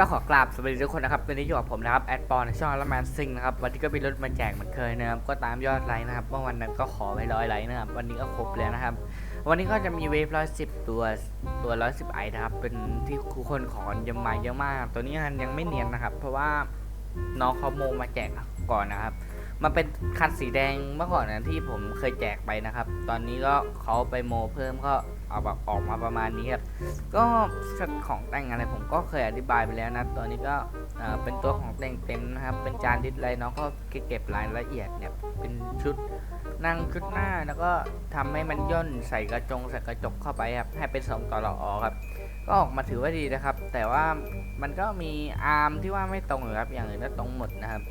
ก็ขอกราบสวัสดีทุกคนนะครับวันนี้อยู่กับผมนะครับแอดปอนในช่องละแมนซิงนะครับวันนี้ก็มีรถมาแจกเหมือนเคยนะครับก็ตามยอดไลค์นะครับเมื่อวันนั้นก็ขอไปร้อยไลค์นะครับวันนี้ก็ครบแล้วนะครับ วันนี้ก็จะมีเวฟร้อยสิบตัวตัวร้อยสิบไอนะครับเป็นที่คุคนขอเยอะมาเยอะมาก ตัวนี้ยังไม่เนียนนะครับ เพราะว่าน้องเขาโมมาแจกก่อนนะครับมันเป็นคันสีแดงเมื่อก่อนนะที่ผมเคยแจกไปนะครับ ตอนนี้ก็เขาไปโมเพิ่มก็ เอาแบบออกมาประมาณนี้ครับก็ชุดของแต่งอะไรผมก็เคยอธิบายไปแล้วนะตัวนี้ก็เป็นตัวของแต่งเต็มนะครับ เป็นจานดิสไลน์น้องก็เก็บรายละเอียดเนี่ยเป็นชุดนั่งชุดหน้าแล้วก็ทำให้มันย่นใส่กระจงใส่กระจกเข้าไปครับให้เป็นสองต่อหละอครับ ก็ออกมาถือว่าดีนะครับ แต่ว่ามันก็มีอาร์มที่ว่าไม่ตรงอยู่ครับอย่างอื่นก็ตรงหมดนะครับ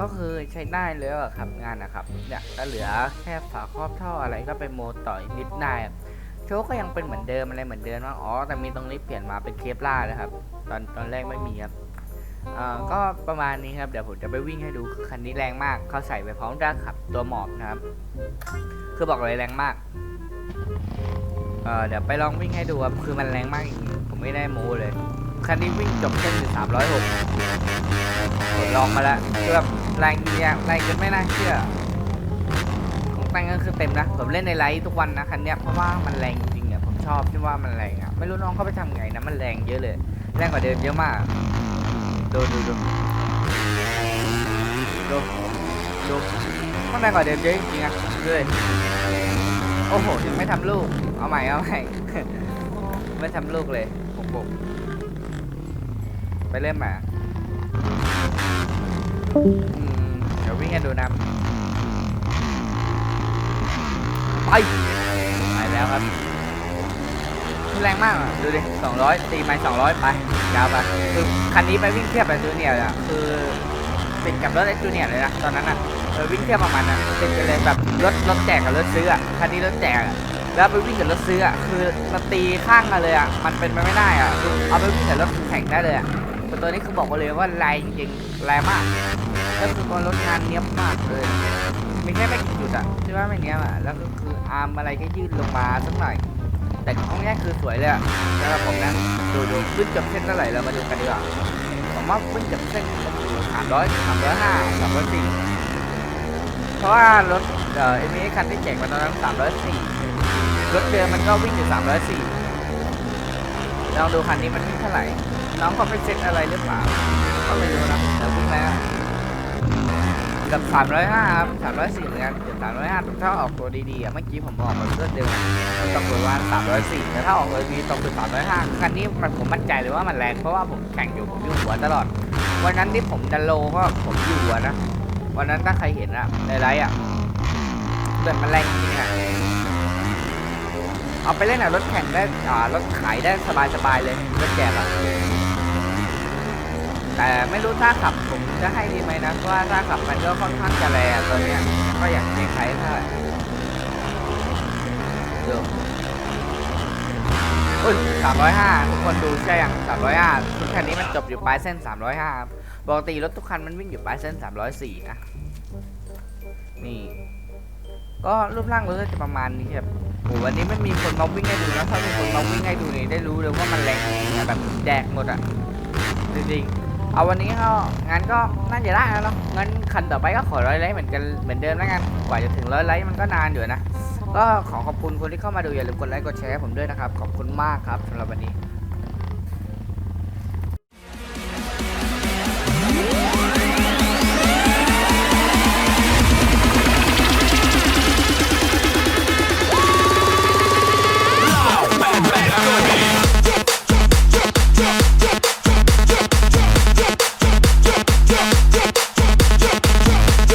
ก็คือใช้ได้เลยครับงานนะครับเนี่ยก็เหลือแค่ฝาครอบท่ออะไรก็ไปโมต่อยนิดได้ครับ โชคก็ยังเป็นเหมือนเดิมอะไรเหมือนเดิมว่าอ๋อแต่มีตรงนี้เปลี่ยนมาเป็นเคปล่านะครับ ตอนตอนแรกไม่มีครับอ่าก็ประมาณนี้ครับเดี๋ยวผมจะไปวิ่งให้ดูคือคันนี้แรงมากเขาใส่ไปพร้อมด้าขับ ตัวหมอบนะครับ คือบอกเลยแรงมากเอ่อเดี๋ยวไปลองวิ่งให้ดูครับคือมันแรงมากจริงผมไม่ได้โม้เลยคันนี้วิ่งจบเส้นอยู่สามร้อยหกลองมาแล้วคือแบบแรงจริงอะแรงจนไม่น่าเชื่อ ของแต่งก็คือเต็มนะผมเล่นในไลฟ์ทุกวันนะคันเนี้ยเพราะว่ามันแรงจริงอะผมชอบที่ว่ามันแรงอะไม่รู้น้องเขาไปทำไงนะมันแรงเยอะเลยแรงกว่าเดิมเยอะมากดูดูดูดูดูมันแรงกว่าเดิมเยอะจริงๆอะดูเลยโอ้โหยังไม่ทำลูกเอาใหม่เอาใหม่ไม่ทำลูกเลยผมบอกไปเริ่มมาเดี๋ยววิ่งให้ดูนะ ไปไปแล้วครับแรงมากอะดูดิ200ตีไม้200 ไปยาวไปคือคันนี้ไปวิ่งเทียบกับจูเนียร์อะคือติดกับรถไอ้จูเนียร์เลยนะตอนนั้นอะเออวิ่งเทียบประมาณน่ะติดกันเลยแบบรถรถแจกกับรถซื้ออะคันนี้รถแจกแล้วไปวิ่งกับรถซื้ออะคือมันตีข้างกันเลยอะมันเป็นไปไม่ได้อะคือเอาไปวิ่งกับรถแข่งได้เลยอะ ตัวนี้คือบอกมาเลยว่าแรงจริงๆแรงมากแล้วคือตัวรถงานเนี้ยบมากเลยมีแค่ไม่กี่จุดอะที่ว่าไม่เนี้ยอะแล้วก็คืออาร์มอะไรก็ยืดลงมาสักหน่อย แต่ของเนี้ยคือสวยเลยอะสำหรับผมนะดูดูขึ้นจบเส้นเท่าไหร่เรามาดูกันดีกว่าผมว่าขึ้นจบเส้นสามร้อยสามร้อยห้าสามร้อยสี่เพราะว่ารถเอ่อเอ็มคันที่แจกมาตอนนั้นสามร้อยสี่รถเดิมมันก็วิ่งอยู่สามร้อยสี่ลองดูคันนี้มันวิ่งเท่าไหร่ น้องเขาไปเซ็ตอะไรหรือเปล่าก็ไม่รู้นะแต่วิ่งแล้วกับ305ครับ304เหมือนกันเดี๋ยว305ถ้าออกตัวดีๆอะเมื่อกี้ผมบอกมันเพื่อนเดิมมันตกตัวว่า304แต่ถ้าออกตัวดีตกตัว305คันนี้มันผมมั่นใจเลยว่ามันแรงเพราะว่าผมแข่งอยู่ผมอยู่หัวตลอด วันนั้นที่ผมดันโลก็ผมอยู่หัวนะ วันนั้นถ้าใครเห็นอะในไลฟ์อะเกิดมันแรงจริงอะเอาไปเล่นอะรถแข่งได้อ่ารถขายได้สบายๆเลยรถแจกอะ แต่ไม่รู้ถ้าขับผมจะให้ดีไหมนะเพราะว่าถ้าขับมันก็ค่อนข้างจะแรงตัวเนี้ยก็อยากเจใครเท่าไหร่ดูอุ้ยสามร้อยห้าทุกคนดูใช่ยังสามร้อยห้าทุกคันนี้มันจบอยู่ปลายเส้นสามร้อยห้าปกติรถทุกคันมันวิ่งอยู่ปลายเส้นสามร้อยสี่นะนี่ ก็รูปร่างรถก็จะประมาณนี้ครับโหวันนี้ไม่มีคนมาวิ่งให้ดูนะถ้ามีคนมาวิ่งให้ดูนี่ได้รู้เลยว่ามันแรงแบบแดกหมดอะจริงๆ เอาวันนี้ก็งั้นก็น่าจะได้แล้วเนาะงั้นคันต่อไปก็ขอร้อยไลค์เหมือนกันเหมือนเดิมแล้วกันกว่าจะถึงร้อยไลค์มันก็นานอยู่นะก็ขอขอบคุณคนที่เข้ามาดูอย่าลืมกดไลค์กดแชร์ผมด้วยนะครับ ขอบคุณมากครับสำหรับวันนี้